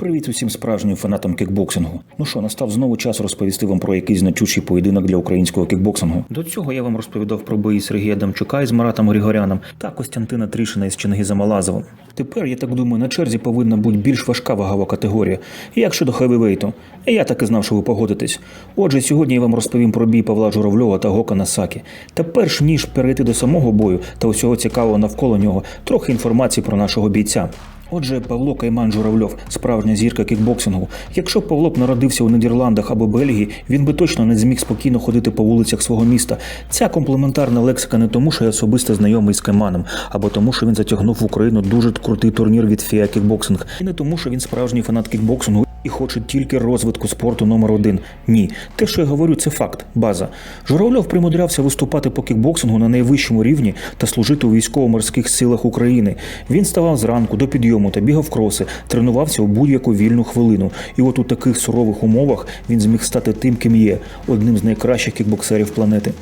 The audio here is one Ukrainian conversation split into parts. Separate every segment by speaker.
Speaker 1: Привіт усім справжнім фанатам кікбоксингу. Ну що, настав знову час розповісти вам про якийсь значущий поєдинок для українського кікбоксингу. До цього я вам розповідав про бої Сергія Дамчука із Маратом Григоряном та Костянтина Трішина із Чингізом Алазовим. Тепер, я так думаю, на черзі повинна бути більш важка вагова категорія. Як щодо хевівейту, я так і знав, що ви погодитесь. Отже, сьогодні я вам розповім про бій Павла Журавльова та Гока Насакі. Та перш ніж перейти до самого бою та усього цікавого навколо нього, трохи інформації про нашого бійця. Отже, Павло Кайман Журавльов, справжня зірка кікбоксингу. Якщо Павло б народився у Нідерландах або Бельгії, він би точно не зміг спокійно ходити по вулицях свого міста. Ця комплементарна лексика не тому, що я особисто знайомий з Кайманом, або тому, що він затягнув в Україну дуже крутий турнір від FIA Кікбоксинг, і не тому, що він справжній фанат кікбоксингу і хоче тільки розвитку спорту номер один. Ні, те, що я говорю, це факт, база. Журавльов примудрявся виступати по кікбоксингу на найвищому рівні та служити у військово-морських силах України. Він ставав зранку до підйому та бігав кроси, тренувався у будь-яку вільну хвилину. І от у таких сурових умовах він зміг стати тим, ким є, одним з найкращих кікбоксерів планети.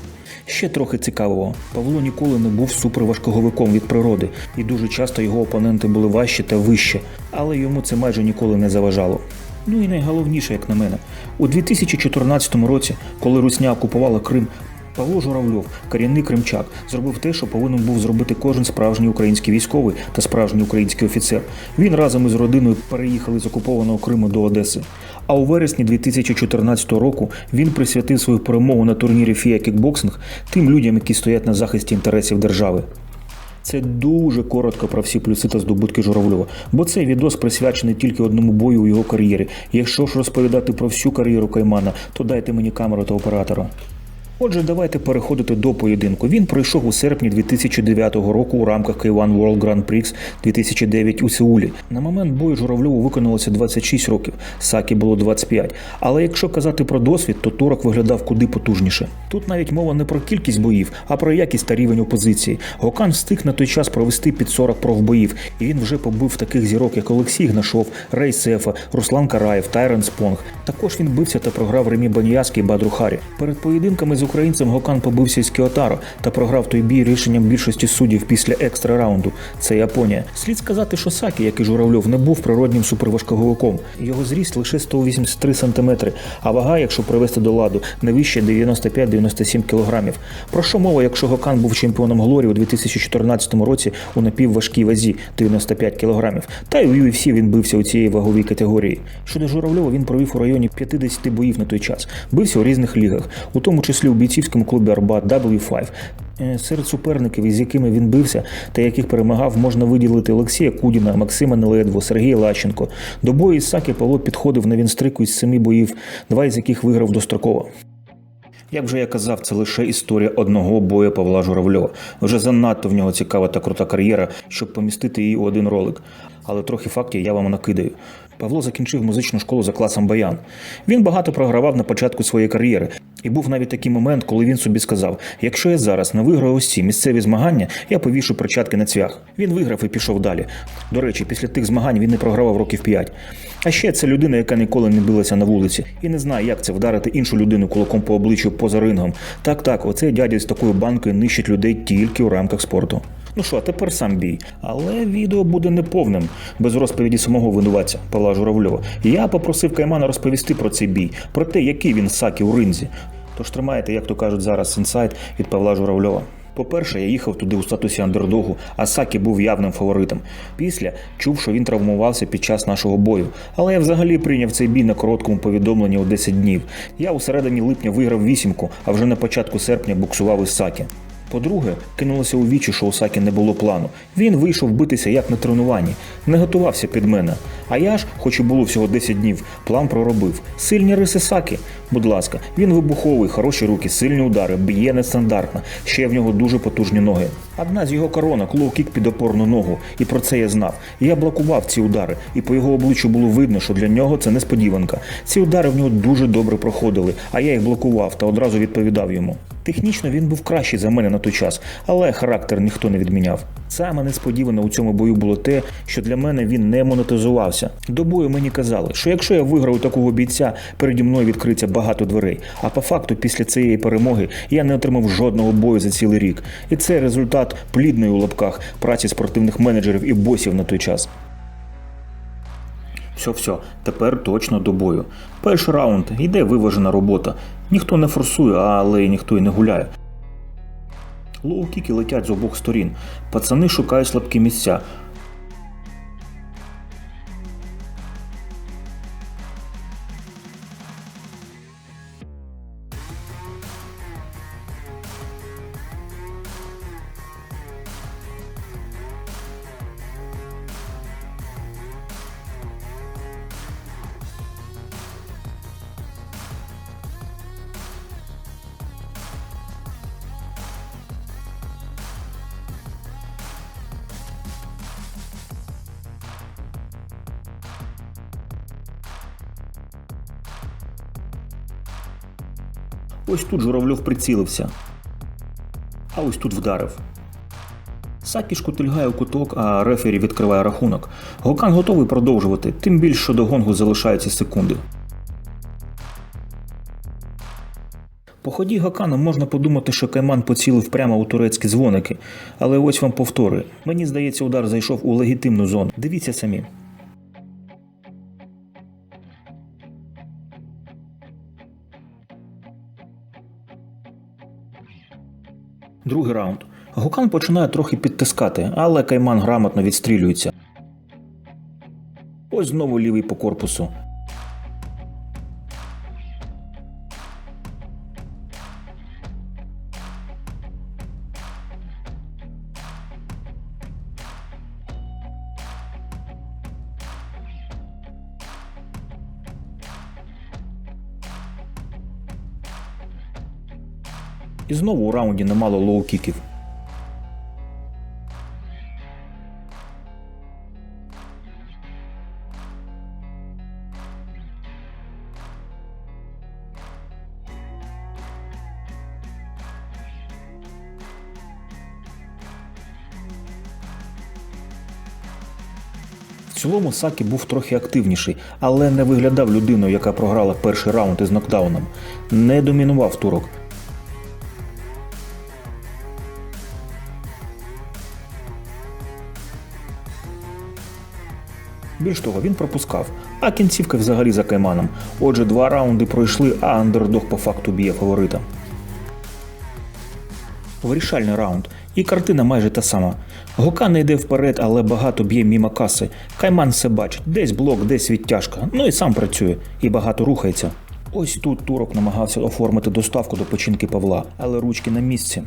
Speaker 1: Ще трохи цікавого. Павло ніколи не був суперважковиковим від природи, і дуже часто його опоненти були важчі та вищі, але йому це майже ніколи не заважало. Ну і найголовніше, як на мене, у 2014 році, коли Русня окупувала Крим, Павло Журавльов, корінний кримчак, зробив те, що повинен був зробити кожен справжній український військовий та справжній український офіцер. Він разом із родиною переїхали з окупованого Криму до Одеси. А у вересні 2014 року він присвятив свою перемогу на турнірі FIA Кікбоксинг тим людям, які стоять на захисті інтересів держави. Це дуже коротко про всі плюси та здобутки Журавльова, бо цей відос присвячений тільки одному бою у його кар'єрі. Якщо ж розповідати про всю кар'єру Каймана, то дайте мені камеру та оператора. Отже, давайте переходити до поєдинку. Він пройшов у серпні 2009 року у рамках K1 World Grand Prix 2009 у Сеулі. На момент бою Журавльову виконалося 26 років, Сакі було 25. Але якщо казати про досвід, то турок виглядав куди потужніше. Тут навіть мова не про кількість боїв, а про якість та рівень опозиції. Гокан встиг на той час провести під 40 профбоїв, і він вже побив таких зірок, як Олексій Гнашов, Рей Сефа, Руслан Караєв, Тайрен Спонг. Також він бився та програв Ремі Баніяський і Бадру Харі. Перед поєдинками з українцем Гокан побився із Кіотаро та програв той бій рішенням більшості суддів після екстра раунду. Це Японія. Слід сказати, що Сакі, як і Журавльов, не був природнім суперважковиком. Його зріст лише 183 см, а вага, якщо привести до ладу, не вище 95-97 кг. Про що мова, якщо Гокан був чемпіоном Глорії у 2014 році у напівважкій вазі 95 кг. Та й у UFC він бився у цієї ваговій категорії. Щодо Журавльова, він провів у районі 50 боїв на той час. Бився у різних лігах, у тому числі у бійцівському клубі Арбат W5. Е, Серед суперників, із якими він бився та яких перемагав, можна виділити Олексія Кудіна, Максима Неледво, Сергія Лащенко. До бою із Саки Павло підходив на вінстрику із семи боїв, два із яких виграв достроково. Як вже я казав, це лише історія одного бою Павла Журавльова. Вже занадто в нього цікава та крута кар'єра, щоб помістити її у один ролик. Але трохи фактів я вам накидаю. Павло закінчив музичну школу за класом Баян. Він багато програвав на початку своєї кар'єри, і був навіть такий момент, коли він собі сказав: якщо я зараз не виграю ці місцеві змагання, я повішу перчатки на цвях. Він виграв і пішов далі. До речі, після тих змагань він не програвав років 5. А ще це людина, яка ніколи не билася на вулиці і не знає, як це вдарити іншу людину кулаком по обличчю поза рингом. Так, так, оцей дядя з такою банкою нищить людей тільки у рамках спорту. Ну що, тепер сам бій. Але відео буде неповним, без розповіді самого винуватця Павла Журавльова. Я попросив Каймана розповісти про цей бій, про те, який він сакі у ринзі. Тож тримайте, як то кажуть зараз, інсайт від Павла Журавльова. По-перше, я їхав туди у статусі андердогу, а Сакі був явним фаворитом. Після чув, що він травмувався під час нашого бою. Але я взагалі прийняв цей бій на короткому повідомленні у 10 днів. Я у середині липня виграв вісімку, а вже на початку серпня буксував із Сакі. По-друге, кинулося у вічі, що у Сакі не було плану. Він вийшов битися як на тренуванні, не готувався під мене. А я ж, хоч і було всього 10 днів, план проробив. Сильні риси Сакі. Будь ласка, він вибуховий, хороші руки, сильні удари, б'є нестандартно. Ще в нього дуже потужні ноги. Одна з його коронок лоу-кік під опорну ногу, і про це я знав. Я блокував ці удари, і по його обличчю було видно, що для нього це несподіванка. Ці удари в нього дуже добре проходили, а я їх блокував та одразу відповідав йому. Технічно він був кращий за мене на той час, але характер ніхто не відміняв. Саме несподівано у цьому бою було те, що для мене він не монетизувався. До бою мені казали, що якщо я виграю такого бійця, переді мною відкриться багато дверей. А по факту, після цієї перемоги я не отримав жодного бою за цілий рік. І це результат плідної у лапках праці спортивних менеджерів і босів на той час. Все, все, тепер точно до бою. Перший раунд йде виважена робота. Ніхто не форсує, але ніхто й не гуляє. Лоу-кіки летять з обох сторін. Пацани шукають слабкі місця. Ось тут Журавльов прицілився. А ось тут вдарив. Сакі шкутильгає у куток, а рефері відкриває рахунок. Гокан готовий продовжувати, тим більше, що до гонгу залишаються секунди. По ході Гакана можна подумати, що Кайман поцілив прямо у турецькі дзвоники, але ось вам повтори. Мені здається, удар зайшов у легітимну зону. Дивіться самі. Другий раунд. Гукан починає трохи підтискати, але Кайман грамотно відстрілюється. Ось знову лівий по корпусу. І знову у раунді немало лоу-кіків. В цілому Сакі був трохи активніший, але не виглядав людиною, яка програла перший раунд із нокдауном. Не домінував турок. Більш того, він пропускав, а кінцівка взагалі за кайманом. Отже, два раунди пройшли, а андердог по факту б'є фаворита. Вирішальний раунд. І картина майже та сама. Гука не йде вперед, але багато б'є мімо каси. Кайман все бачить, десь блок, десь відтяжка. Ну і сам працює, і багато рухається. Ось тут турок намагався оформити доставку до печінки Павла, але ручки на місці.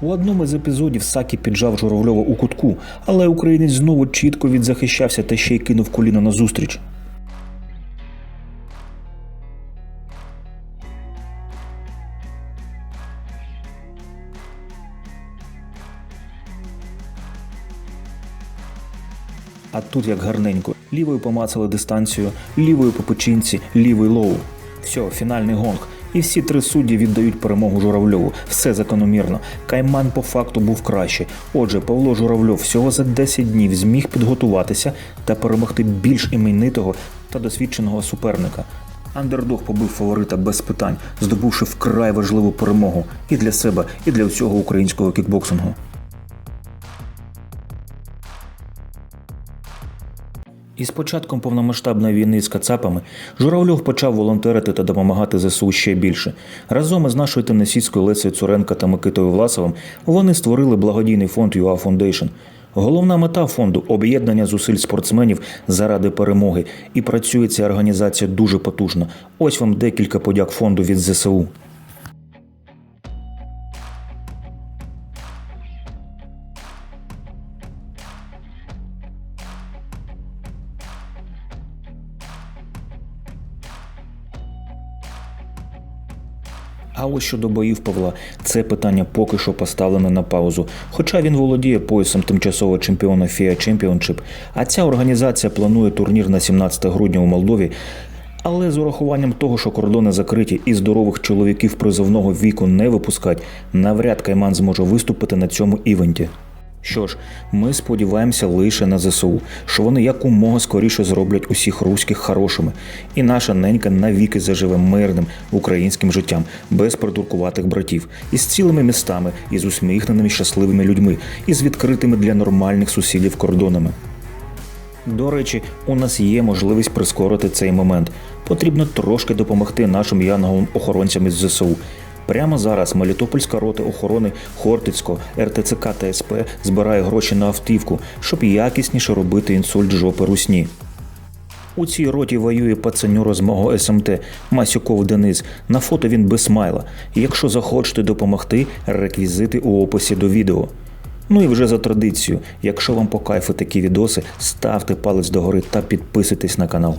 Speaker 1: У одному з епізодів Сакі піджав Журавльова у кутку, але українець знову чітко відзахищався та ще й кинув коліно назустріч. А тут як гарненько. Лівою помацали дистанцію, лівою по печінці, лівий лоу. Все, фінальний гонг. І всі три судді віддають перемогу Журавльову. Все закономірно. Кайман по факту був краще. Отже, Павло Журавльов всього за 10 днів зміг підготуватися та перемогти більш іменитого та досвідченого суперника. Андердог побив фаворита без питань, здобувши вкрай важливу перемогу і для себе, і для всього українського кікбоксингу. Із початком повномасштабної війни з кацапами Журавльов почав волонтерити та допомагати ЗСУ ще більше. Разом із нашою тенесійською Лесею Цуренко та Микитою Власовим вони створили благодійний фонд UA Foundation. Головна мета фонду об'єднання зусиль спортсменів заради перемоги. І працює ця організація дуже потужно. Ось вам декілька подяк фонду від ЗСУ. А ось щодо боїв Павла, це питання поки що поставлене на паузу. Хоча він володіє поясом тимчасового чемпіона FIA Championship, а ця організація планує турнір на 17 грудня у Молдові. Але з урахуванням того, що кордони закриті і здорових чоловіків призовного віку не випускать, навряд Кайман зможе виступити на цьому івенті. Що ж, ми сподіваємося лише на ЗСУ, що вони якомога скоріше зроблять усіх руських хорошими, і наша ненька навіки заживе мирним українським життям, без придуркуватих братів, із цілими містами, із усміхненими щасливими людьми, і з відкритими для нормальних сусідів кордонами. До речі, у нас є можливість прискорити цей момент. Потрібно трошки допомогти нашим янголам охоронцям із ЗСУ. Прямо зараз Мелітопольська рота охорони Хортицького РТЦК та СП збирає гроші на автівку, щоб якісніше робити інсульт жопи русні. У цій роті воює пацанюра з мого СМТ Масюков Денис. На фото він без смайла. Якщо захочете допомогти, реквізити у описі до відео. Ну і вже за традицією, якщо вам по кайфу такі відоси, ставте палець догори та підписуйтесь на канал.